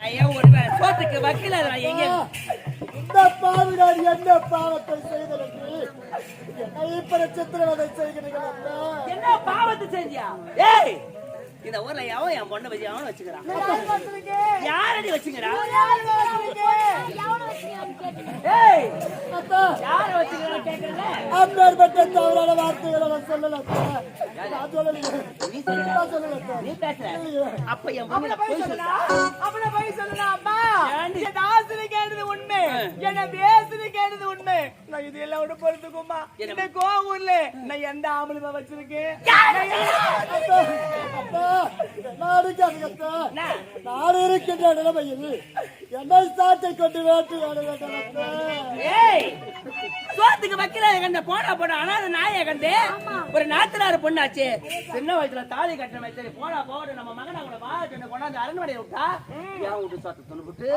ஐயா ஒரு சோத்துக்கு வக்கீல எங்க இந்த பாவினார் என்ன பாவத்தை செய்ததற்கு? என்னை இப்படி சித்திரவதை செய்கிறீர்கள் அத்தா? என்ன பாவத்தை செஞ்சியா? ஏய் இந்த ஊர்ல எவன் என் பொண்ணை வச்சு அவனை வச்சுக்கிறான்? யாரடி வச்சுக்கிறா? யார வச்சுக்கிறான் கேட்கல அப்பேற்பட்ட தவறான வார்த்தைகளை நான் சொல்லல அத்தா. நான் சொல்லலையே. நீ சொல்லல. நான் சொல்லல அத்தா. நீ பேசுற. அப்ப என் பொண்ணு போய் சொல்லலாம் அம்மா. ஏண்டி? என் ஆசிரி கேட்டது உண்மை. என்ன பேசுது கேட்டது உண்மை. நான் இது எல்லாம் விட பொறுத்துக்குமா என்ன? இந்த கோவூர்ல நான் எந்த ஆம்பளை வச்சிருக்கேன்? நான் இருக்கின்ற நிலைமையில் என்னை சாட்டை கொண்டு சோத்துக்கு வக்கீல கண்ட போனா போனா அனாத நாயை கண்டு ஒரு நாத்தனார் பொண்ணாச்சு. சின்ன வயசுல தாலி கட்டின மாதிரி போனா போடு நம்ம மகனை கூட வா கொண்டாந்து அரண்மனையை விட்டா என் வீட்டு சோத்தை துணுபிட்டு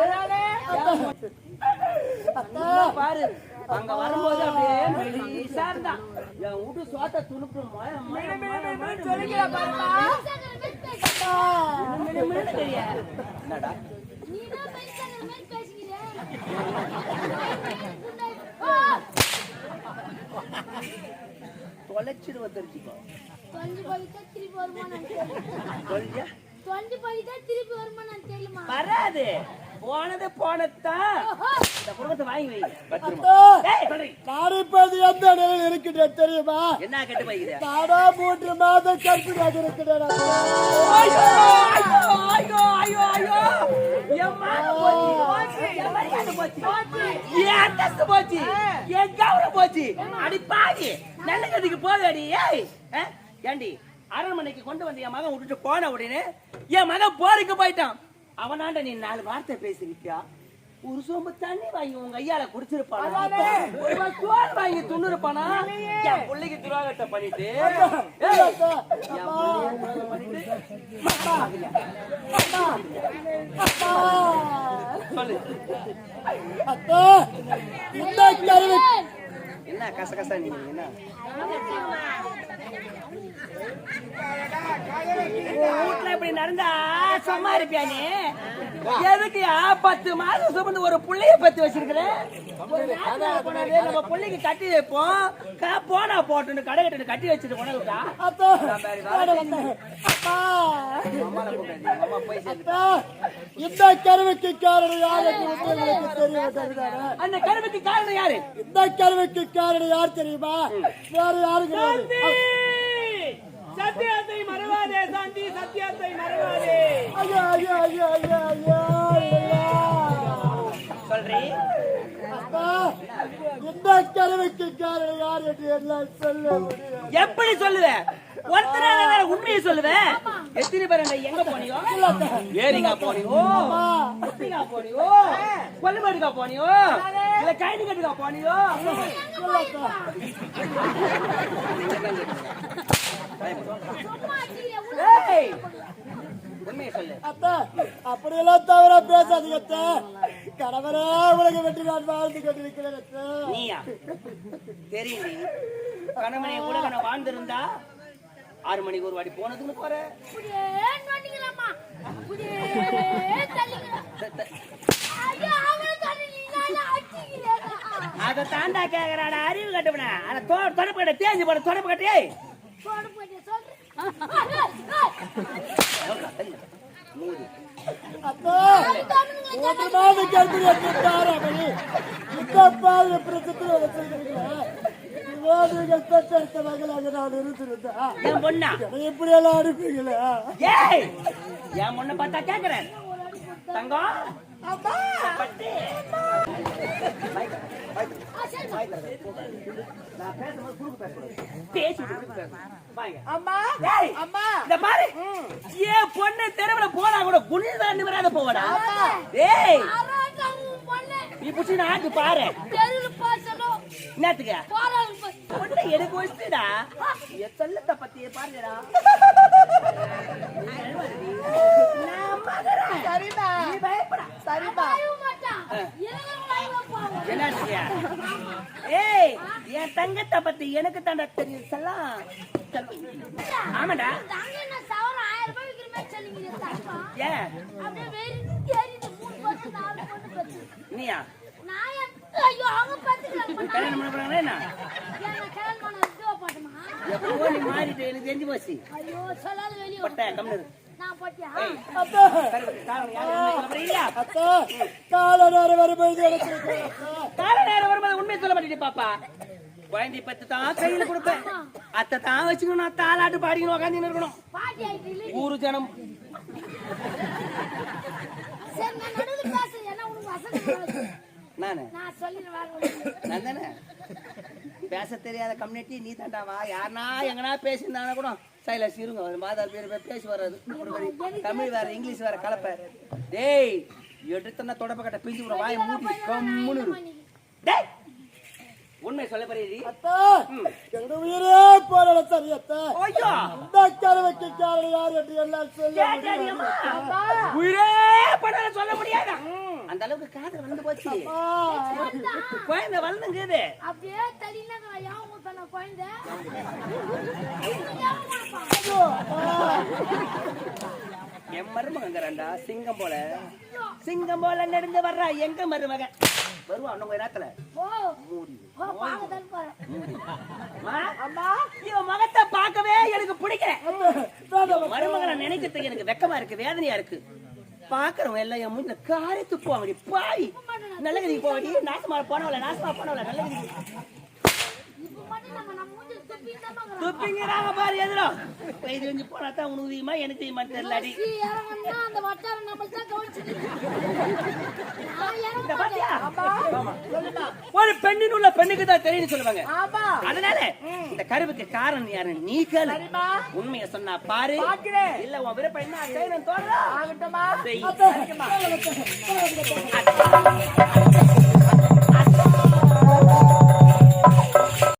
பாரு அங்க வரும்போது அப்படியே என் வீட்டு சோத்தை துணுப்பு மொய- மொய- மொய- மொய- சொல்லிக்கிற பாருமா மினு- மினுன்னு தெரியாது. என்னடா தொலைச்சிடுவ தெரிஞ்சுக்கோ தொலைஞ்சா திருப்பி வருமா நான் தெரியுமா வராது போனது போனதான் இந்த குடும்பத்தை வாங்கி வை. பத்திரமா. அத்தா, ஏய், சொல்றீ. நான் இப்போது எந்த நிலையில் இருக்கின்றேன் தெரியுமா? என்ன கெட்டு போய்க்குது? நானா மூன்று மாதம் கற்பிதாக இருக்கிறேன். ஐயோ ஐயோ ஐயோ ஐயோ மானம் போச்சு போச்சு. என் கௌரவம் போச்சு? அடி பாதி நல்ல கதிக்கு போகாடி ஏய். ஆ? ஏண்டி அரண்மனைக்கு கொண்டு வந்து என் மகன் விட்டுட்டு போன உடனே என் மகன் போருக்கு போயிட்டான். அவனாண்ட நீ நாலு வார்த்தை பேசிருக்கியா ஒரு சோம்பு தண்ணி வாங்கி உங்க ஐயால குடிச்சிருப்பானா? ஒரு சோறு வாங்கி துண்ணுருப்பானா என் பிள்ளைக்கு துரோகத்தை பண்ணிட்டு. என்ன கசகசா நீங்க என்ன? வீட்டுல இப்படி நடந்தா சும்மா இருப்பியா நீ எதுக்கு பத்து மாதம் சுமந்து ஒரு புள்ளைய பத்தி வச்சிருக்கிற? ஒரு நாத்தனாரை கொண்டாந்து நம்ம புள்ளைக்கு கட்டி வைப்போம். போனா போட்டுன்னு கடை கட்டு கட்டி வச்சுட்டு அத்தா, இந்த கருவிக்கு காரணம் யார்? அந்த கருவுக்கு காரணம் யாரு? இந்த கருவிக்கு காரணம் யார் தெரியுமா? வேற கிடையாது சத்தியத்தை மறவாதே சாந்தி சத்தியத்தை மறவாதே. இந்த கருவிக்கு காரணம் யார் என்று எல்லாம் சொல்ல எப்படி சொல்லுவ? ஒருத்தர உண்மையை சொல்லுவேன் எத்தனை பேர் எங்க போனியோ? ஏரிங்கா போனியோ? முட்டிங்கா போனியோ? கொல்லுமாடுக்கா போனியோ? இல்ல கைடு கட்டுக்கா போனியோ ஏய் அத்தா அப்படியெல்லாம் தவிர பேசாதீங்க அத்தா. கணவரே உலக வெற்றி நான் வாழ்ந்து கொண்டிருக்கிறேன் அத்தா. நீயா? தெரியும் கணவனை கூட நான் வாழ்ந்திருந்தா ஆறு மணிக்கு ஒரு வாட்டி போனதுன்னு போற. அதை தாண்டா கேக்குறாடா அறிவு கட்டுப்பட. அந்த தொடப்பு கட்ட தேஞ்சு போட தொடப்பு கட்டே மாதம் கர்ப்பிணி என்றார் அவள் இந்த பால் பிரச்சனை என் பொண்ணா? இப்படியெல்லாம் அனுப்புங்களா என் முன்ன பார்த்தா கேக்குறேன். தங்கம் பட்டு. பொண்ணு தெருவுல போனா கூட குனிதான் நிமிராத போவடா. ஏய் நீ புடிச்சு நாட்டு பாரு. என்னத்துக்கு? எனக்கு வச்சுடா என் செல்லத்தை பத்தி மகரேன். சரிதா நீ பயப்படா. சரிதா மாட்டான் இறங்க போவோம் என்ன ஏய் என் தங்கத்தை பத்தி எனக்கு தாண்டா தெரியும். செல்லம் ஆமாடா. நீயா? ஐயோ, அவங்க போறாங்களா என்ன ஏன் நான் கல்யாணம் பண்ண இதுவா பாட்டுமா? எப்போ நீ மாறிட்டு எனக்கு தெரிஞ்சு போச்சு. ஐயோ, சொல்லாத வெளிய பட்ட அத்தா கால நேரம் வரும்போது கால நேரம் வரும்போது உண்மையை சொல்ல மாட்டேன் பாப்பா. குழந்தை பத்து தான் கையில கொடுப்பேன். அத்தை தான் வச்சுக்கணும் நான் தாலாட்டு பாடிக்கணும் உட்காந்து இருக்கணும். ஊரு ஜனம். சரி, நான் நடுவுல பேசுறேன். ஏன்னா உனக்கு வசதி. நானு? தானே? பேச தெரியாத கம்யூனிட்டி நீ தாண்டாவா யாருனா எங்கனா பேசியிருந்தாங்கன்னா கூட சைலஸ் இருங்க. ஒரு மாதா பேர் பேர் பேசி வராது. தமிழ் வேற இங்கிலீஷ் வேற கலப்ப. டேய் எடுத்தனா தொடப்ப கட்ட பிஞ்சு விட வாயை மூடி கம்முன்னு. டேய் உண்மை சொல்ல போறீ அத்தா எங்க உயிரே போராட சரி அத்தா. ஐயோ! இந்த கருவைக்கு காரணம் யார் என்று எல்லாம் சொல்ல முடியும் உயிரே பண்ணல சொல்ல முடியாதா. அந்த அளவுக்கு காதல் வந்து போச்சு. குழந்தை வளர்ந்துங்குது. அப்படியே நான் யாவும் ஊத்தன குழந்தை. என் மருமகங்கிறான்டா சிங்கம் போல. சிங்கம் போல நடந்து வர்றா எங்க மருமகன்? வருவான் இன்னும் கொஞ்ச நேரத்துல. முகத்தை பார்க்கவே எனக்கு பிடிக்கல. மருமகனை நினைக்கிறதுக்கு எனக்கு வெக்கமா இருக்கு வேதனையா இருக்கு. பாக்குறவங்க எல்லாம் என் முன்ன காரி துப்புவாங்க பாவி. நல்லகதிக்கு போவாடி நாசமா போனவள நாசமா போனவள நல்ல கதிக்கு மட்டும் நம்ம நம்ம மூஞ்சி துப்பி தான் துப்பிங்கிறாங்க பாரு எதிரோ. வயது கொஞ்சம் போனா தான் உனக்கு தெரியுமா? எனக்கு தெரியுமா? அந்த வட்டாரம் நம்ம தான் ஆமா. ஒரு பெண்ணின் உள்ள பெண்ணுக்கு தான் தெரியும் சொல்லுவாங்க. அதனால இந்த கருவுக்கு காரணம் யாரு? நீ கேளு. உண்மையை சொன்னா பாரு. இல்ல உன் விருப்பம் என்ன? செய்யணும் தோணுதா ஆகட்டுமா செய். அத்தா